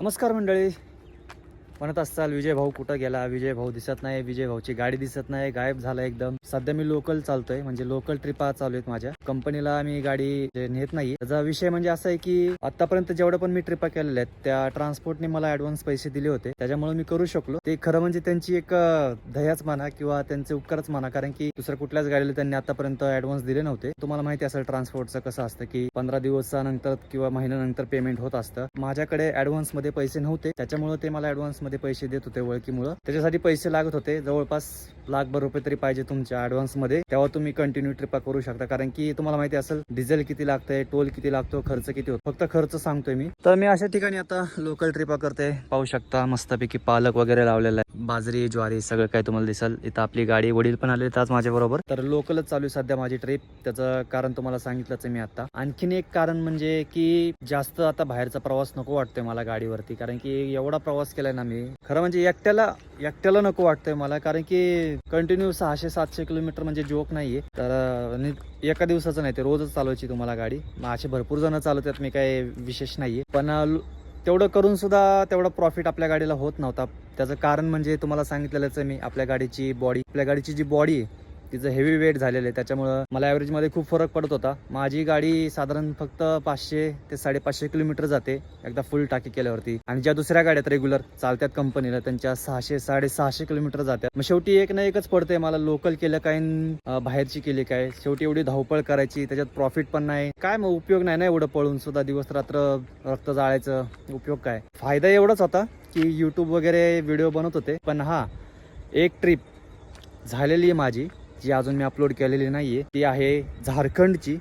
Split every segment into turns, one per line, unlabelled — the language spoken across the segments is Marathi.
नमस्कार मंडळी. म्हणत असाल विजय भाऊ कुठं गेला? विजय भाऊ दिसत नाही विजय भाऊची गाडी दिसत नाही गायब झाला एकदम. सध्या मी लोकल चालतोय म्हणजे लोकल ट्रिपा चालू आहेत माझ्या. कंपनीला मी गाडी नेत नाही त्याचा विषय म्हणजे असा आहे की आतापर्यंत जेवढं पण मी ट्रिपा केलेल्या आहेत त्या ट्रान्सपोर्टने मला ऍडव्हान्स पैसे दिले होते. त्याच्यामुळे मी करू शकलो. ते खरं म्हणजे त्यांची एक दह्याच दयाच म्हणा किंवा त्यांचे उपकारच म्हणा कारण की दुसऱ्या कुठल्याच गाडीला त्यांनी आतापर्यंत ऍडव्हान्स दिले नव्हते. तुम्हाला माहिती असेल ट्रान्सपोर्टचं कसं असतं की पंधरा दिवसानंतर किंवा महिन्यानंतर पेमेंट होत असतं. माझ्याकडे ऍडव्हान्समध्ये पैसे नव्हते. त्याच्यामुळे ते मला ऍडव्हान्स मध्ये पैसे देत होते ओळखीमुळं. त्याच्यासाठी पैसे लागत होते. जवळपास लाखभर रुपये तरी पाहिजे तुमच्या ऍडव्हान्समध्ये. तेव्हा तुम्ही कंटिन्यू ट्रिपा करू शकता. कारण की तुम्हाला माहिती असेल डिझेल किती लागतंय टोल किती लागतो खर्च किती होतो. फक्त खर्च सांगतोय मी. तर मी अशा ठिकाणी आता लोकल ट्रिपा करते पाहू शकता मस्तपैकी पालक वगैरे लावलेला आहे बाजरी ज्वारी सगळं काय तुम्हाला दिसल. इथं आपली गाडी वडील पण आले आज माझ्या बरोबर तर लोकलच चालू आहे सध्या माझी ट्रिप त्याचं कारण तुम्हाला सांगितलंच आहे मी आता. आणखीन एक कारण म्हणजे की जास्त आता बाहेरचा प्रवास नको वाटतोय मला गाडीवरती. कारण की एवढा प्रवास केलाय ना मी. खरं म्हणजे एकट्याला एकट्याला नको वाटतंय मला. कारण की कंटिन्यू सहाशे सातशे किलोमीटर म्हणजे जोक नाहीये. तर एका दिवसाचं नाही ते रोजच चालवायची तुम्हाला गाडी. मग असे भरपूर जण चालवतात मी काय विशेष नाहीये. पण तेवढं करून सुद्धा तेवढा प्रॉफिट आपल्या गाडीला होत नव्हता. त्याचं कारण म्हणजे तुम्हाला सांगितलेलंच आहे मी आपल्या गाडीची बॉडी आपल्या गाडीची जी बॉडी आहे तिचं हेवी वेट झालेलं आहे. त्याच्यामुळं मला ॲव्हरेजमध्ये खूप फरक पडत होता. माझी गाडी साधारण फक्त पाचशे ते साडेपाचशे किलोमीटर जाते एकदा फुल टाकी केल्यावरती. आणि ज्या दुसऱ्या गाड्यात रेग्युलर चालतात कंपनीला त्यांच्या सहाशे साडेसहाशे किलोमीटर जातात मग शेवटी एक ना एकच पडते मला लोकल केलं काय न, बाहेरची केली काय? शेवटी एवढी धावपळ करायची त्याच्यात प्रॉफिट पण नाही. काय मग उपयोग नाही ना एवढं पळून सुद्धा दिवस रात्र रक्त जाळायचं? उपयोग काय? फायदा एवढाच होता की यूट्यूब वगैरे व्हिडिओ बनवत होते. पण हा एक ट्रिप झालेली आहे माझी. जी अजून मी अपलोड केलेली नाहीये ती आहे झारखंडची.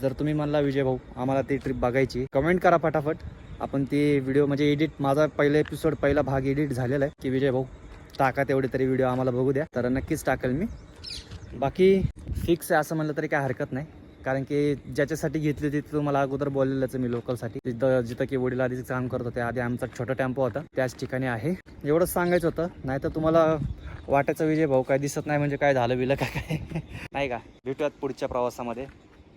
जर तुम्ही म्हणला विजय भाऊ आम्हाला ती ट्रिप बघायची कमेंट करा फटाफट आपण ती व्हिडिओ म्हणजे एडिट माझा पहिला एपिसोड पहिला भाग एडिट झालेला आहे की विजय भाऊ टाका तेवढे तरी व्हिडिओ आम्हाला बघू द्या. तर नक्कीच टाकेल मी. बाकी फिक्स आहे असं म्हणलं तरी काय हरकत नाही. कारण की ज्याच्यासाठी घेतली होती तुम्हाला अगोदर बोललेलंच मी लोकलसाठी तिथं जिथं की वडील आधीच काम करत होते आधी आमचा छोटा टेम्पो होता त्याच ठिकाणी आहे. एवढंच सांगायचं होतं. नाही तर तुम्हाला वाट्याचा विजय भाऊ काय दिसत नाही म्हणजे काय झालं बिलं काय काय? नाही का? भेटूयात पुढच्या प्रवासामध्ये.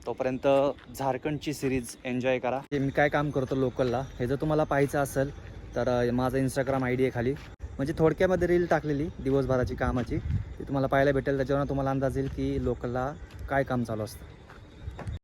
तोपर्यंत झारखंडची सिरीज एन्जॉय करा. ते मी काय काम करतो लोकलला? हे जर तुम्हाला पाहायचं असेल तर माझा इंस्टाग्राम आय डी आहे खाली. म्हणजे थोडक्यामध्ये रील टाकलेली दिवसभराची कामाची. ती तुम्हाला पाहायला भेटेल. त्याच्यावर तुम्हाला अंदाज येईल की लोकलला काय काम चालू असतं.